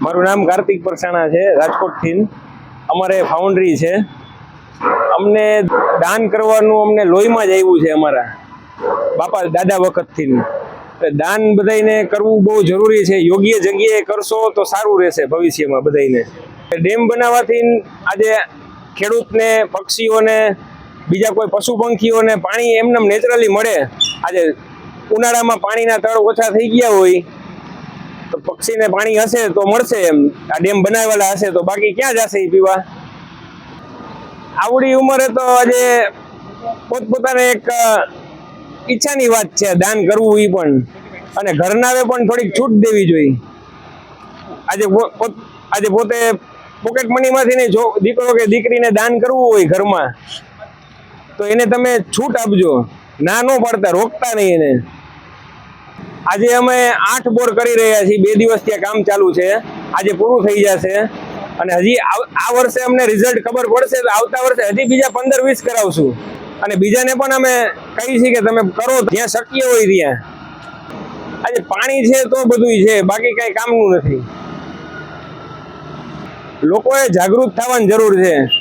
મારું નામ કાર્તિક પરસાણા છે રાજકોટથી અમારે ફાઉન્ડરી છે. અમને દાન કરવાનું અમને લોહીમાં જ આવ્યું છે અમારા બાપા દાદા વખતથી દાન બધાને કરવું બહુ જરૂરી છે. યોગ્ય જગ્યાએ કરશો તો સારું રહેશે ભવિષ્યમાં બધાને ડેમ બનાવવાથી આજે ખેડૂતને, પક્ષીઓને, બીજા કોઈ પશુ પંખીઓને પાણી એમને નેચરલી મળે. આજે ઉનાળામાં પાણીના તળ ઓછા થઈ ગયા હોય તો પક્ષીને પાણી હશે તો મળશે એમ. આ ડેમ બનાવેલા હશે તો બાકી ક્યાં જશે પીવા? આવડી ઉંમરે તો આજે પોતપોતાને એક ઈચ્છાની વાત છે, દાન કરવું એ પણ. અને ઘરનાવે પણ થોડીક છૂટ દેવી જોઈએ. આજે આજે પોતે પોકેટ મનીમાંથી માંથી જો, દીકરો કે દીકરીને દાન કરવું હોય ઘરમાં, તો એને તમે છૂટ આપજો. ના નો પાડતા, રોકતા નહીં એને. આજે અમે આઠ બોર કરી રહ્યા છીએ. બે દિવસ ત્યાં કામ ચાલુ છે. આજે પૂરું થઈ જશે. અને હજી આ વર્ષે અમને રિઝલ્ટ ખબર પડશે તો આવતા વર્ષે હજી બીજા પંદર વીસ કરાવશું. અને બીજાને પણ અમે છીએ કે તમે કરો, જ્યાં શક્ય હોય ત્યાં. આજે પાણી છે તો બધું છે, બાકી કઈ કામનું નથી. લોકોએ જાગૃત થવાની જરૂર છે.